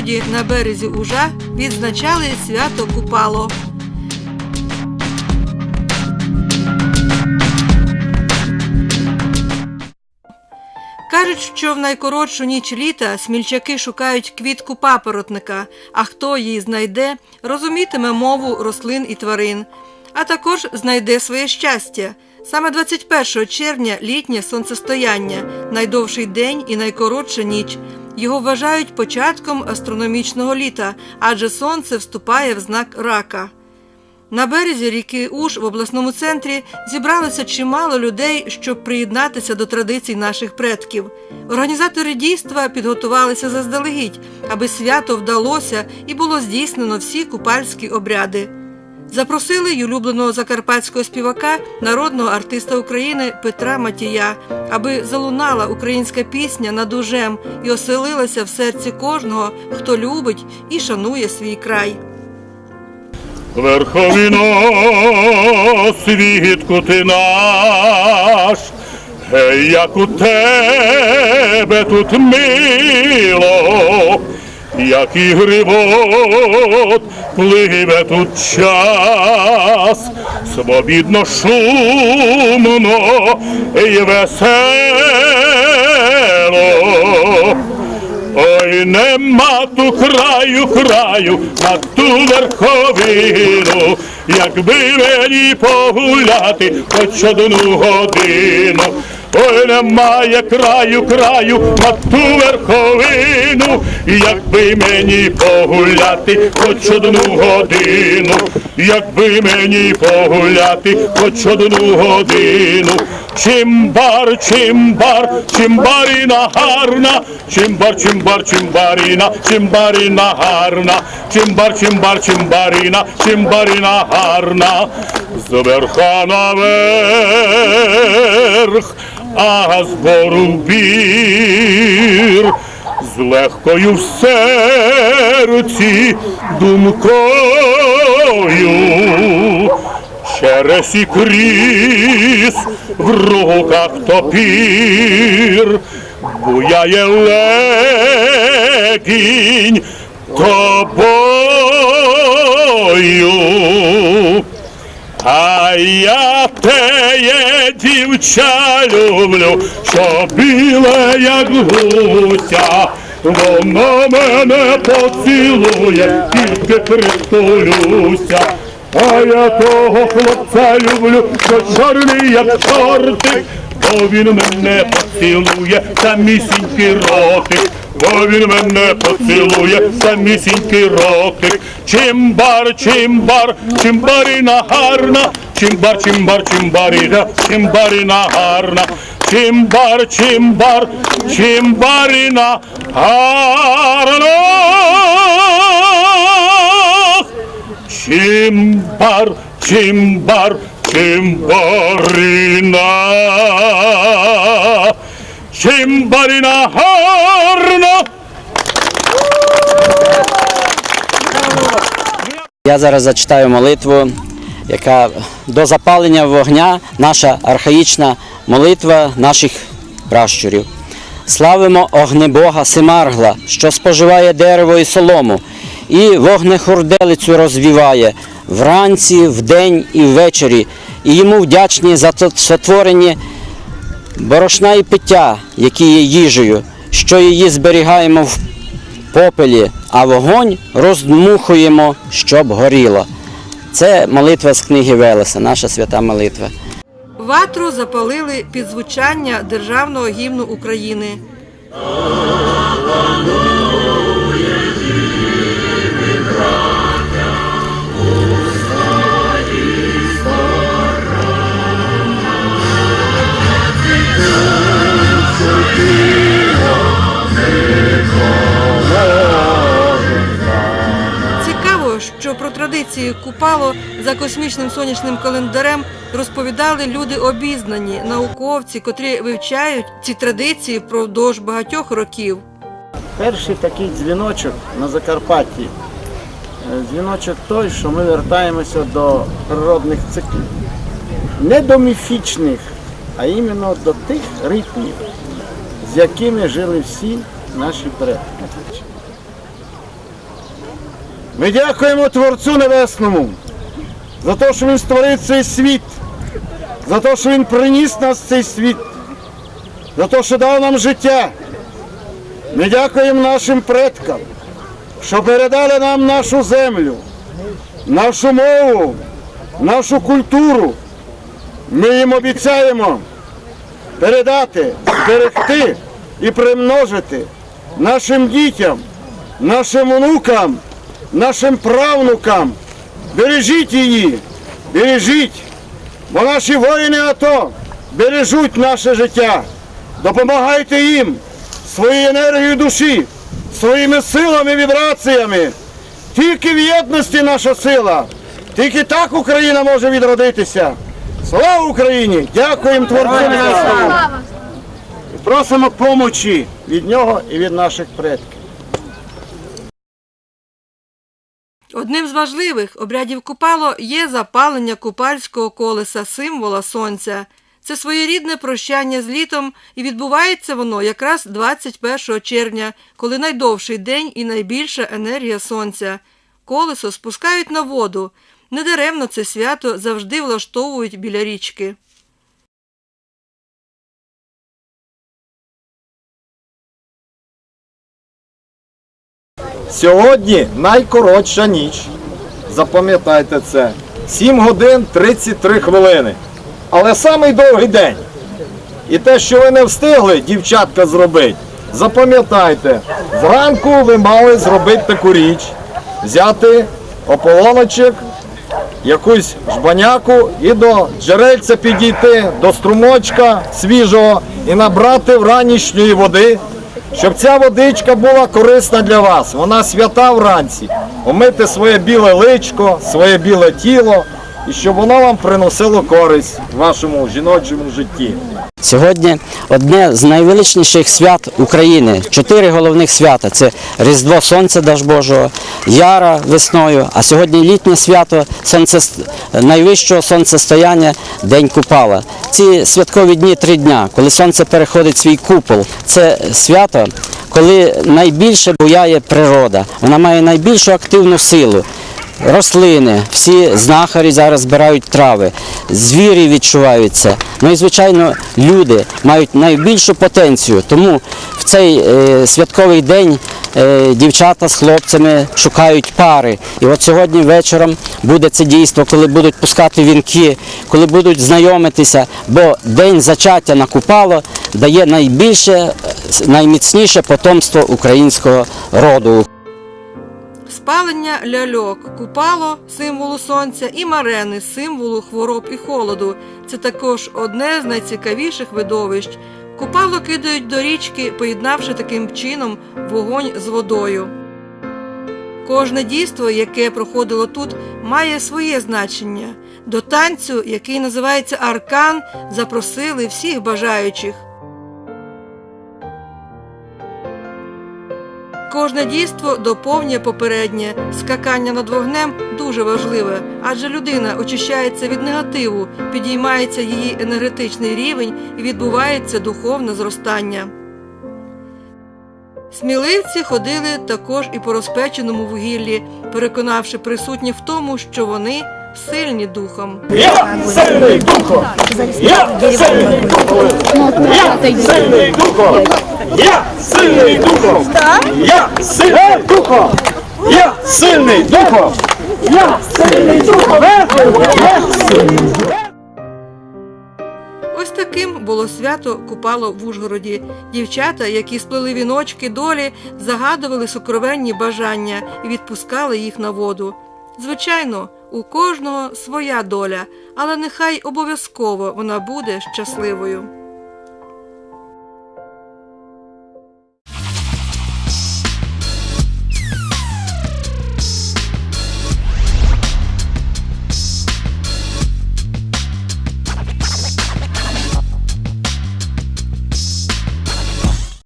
Ужгороді на березі Ужа відзначали свято Купало. Кажуть, що в найкоротшу ніч літа смільчаки шукають квітку папоротника, а хто її знайде, розумітиме мову рослин і тварин, а також знайде своє щастя. Саме 21 червня літнє сонцестояння, найдовший день і найкоротша ніч. Його вважають початком астрономічного літа, адже сонце вступає в знак рака. На березі ріки Уж в обласному центрі зібралося чимало людей, щоб приєднатися до традицій наших предків. Організатори дійства підготувалися заздалегідь, аби свято вдалося і було здійснено всі купальські обряди. Запросили й улюбленого закарпатського співака, народного артиста України Петра Матія, аби залунала українська пісня над ужем і оселилася в серці кожного, хто любить і шанує свій край. Верховіно світку ти наш, гей, як у тебе тут мило, як і гривот пливе тут час, свобідно шумно і весело. Ой, нема ту краю, краю, на ту верховину, якби мені погуляти хоч одну годину. Ой, немає краю, краю, на ту верховину, якби мені погуляти хоч одну годину, якби мені погуляти хоч одну годину. Чимбар, чимбар, чимбаріна гарна, чимбар, чимбар, чимбаріна, чимбаріна гарна, чимбар, чимбар, чимбаріна, чимбаріна гарна, з верха наверх, а збору бір, з легкою в серці думкою через і крізь в руках топір, буяє легінь тобою. А я теє дівча люблю, що біле, як гуся, воно мене поцілує, тільки притулюся. А я того хлопця люблю, що чорний, як чортик, бо він мене поцілує, самісінький ротик, бо він мене поцілує, самісінький ротик. Чимбар, чимбар, чимбаріна гарна, чимбар, чимбар, чимбаріна, чимбаріна гарна. Чимбар, чимбар, чимбаріна гарна. Чимбар, чимбар, чимбарина. Чимбарина гарна. Я зараз зачитаю молитву, яка до запалення вогня, наша архаїчна молитва наших пращурів. Славимо огнебога Семаргла, що споживає дерево і солому, і вогнехурделицю розвіває вранці, вдень і ввечері, і йому вдячні за сотворені борошна і пиття, які є їжею, що її зберігаємо в попелі, а вогонь роздмухуємо, щоб горіло. Це молитва з книги Велеса, наша свята молитва. Ватру запалили під звучання державного гімну України. Традиції Купало за космічним сонячним календарем розповідали люди обізнані, науковці, котрі вивчають ці традиції впродовж багатьох років. Перший такий дзвіночок на Закарпатті. е, Дзвіночок той, що ми вертаємося до природних циклів. Не до міфічних, а іменно до тих ритмів, з якими жили всі наші предки. Ми дякуємо Творцю Небесному за те, що Він створив цей світ, за те, що Він приніс нас в цей світ, за те, що дав нам життя. Ми дякуємо нашим предкам, що передали нам нашу землю, нашу мову, нашу культуру. Ми їм обіцяємо передати, зберегти і примножити нашим дітям, нашим онукам, нашим правнукам. Бережіть її, бережіть, бо наші воїни АТО бережуть наше життя. Допомагайте їм своєю енергією душі, своїми силами, вібраціями. Тільки в єдності наша сила. Тільки так Україна може відродитися. Слава Україні! Дякуємо Творцю Просимо помочі від нього і від наших предків. Одним з важливих обрядів купало є запалення купальського колеса, символа сонця. Це своєрідне прощання з літом, і відбувається воно якраз 21 червня, коли найдовший день і найбільша енергія сонця. Колесо спускають на воду. Недаремно це свято завжди влаштовують біля річки. Сьогодні найкоротша ніч. Запам'ятайте це. 7 годин 33 хвилини. Але самий довгий день. І те, що ви не встигли, дівчатка, зробити, запам'ятайте, зранку ви мали зробити таку річ, взяти ополоночок, якусь жбаняку і до джерельця підійти, до струмочка свіжого і набрати вранішньої води, щоб ця водичка була корисна для вас. Вона свята вранці. Омити своє біле личко, своє біле тіло, і щоб воно вам приносило користь в вашому жіночому житті. Сьогодні одне з найвеличніших свят України. Чотири головних свята це Різдво Сонця Даж Божого, Яра весною, а сьогодні літнє свято найвищого сонцестояння День Купала. Ці святкові дні три дня, коли сонце переходить свій купол. Це свято, коли найбільше буяє природа. Вона має найбільшу активну силу. Рослини, всі знахарі зараз збирають трави, звірі відчуваються. Ну і звичайно, люди мають найбільшу потенцію. Тому в цей е, святковий день е, дівчата з хлопцями шукають пари. І от сьогодні вечором буде це дійство, коли будуть пускати вінки, коли будуть знайомитися, бо день зачаття на Купало дає найбільше, найміцніше потомство українського роду. Спалення ляльок, купало символу сонця і марени символу хвороб і холоду. Це також одне з найцікавіших видовищ. Купало кидають до річки, поєднавши таким чином вогонь з водою. Кожне дійство, яке проходило тут, має своє значення. До танцю, який називається аркан, запросили всіх бажаючих. Кожне дійство доповнює попереднє. Скакання над вогнем дуже важливе, адже людина очищається від негативу, підіймається її енергетичний рівень і відбувається духовне зростання. Сміливці ходили також і по розпеченому вугіллі, переконавши присутніх в тому, що вони сильні духом. Я сильний духом! Я сильний духом! Я сильний духом! Я сильний духом! Я сильний духом! Я сильний духом! Я сильний духом! Я сильний Ось таким було свято Купало в Ужгороді. Дівчата, які сплели віночки долі, загадували сокровенні бажання і відпускали їх на воду. Звичайно, у кожного своя доля, але нехай обов'язково вона буде щасливою.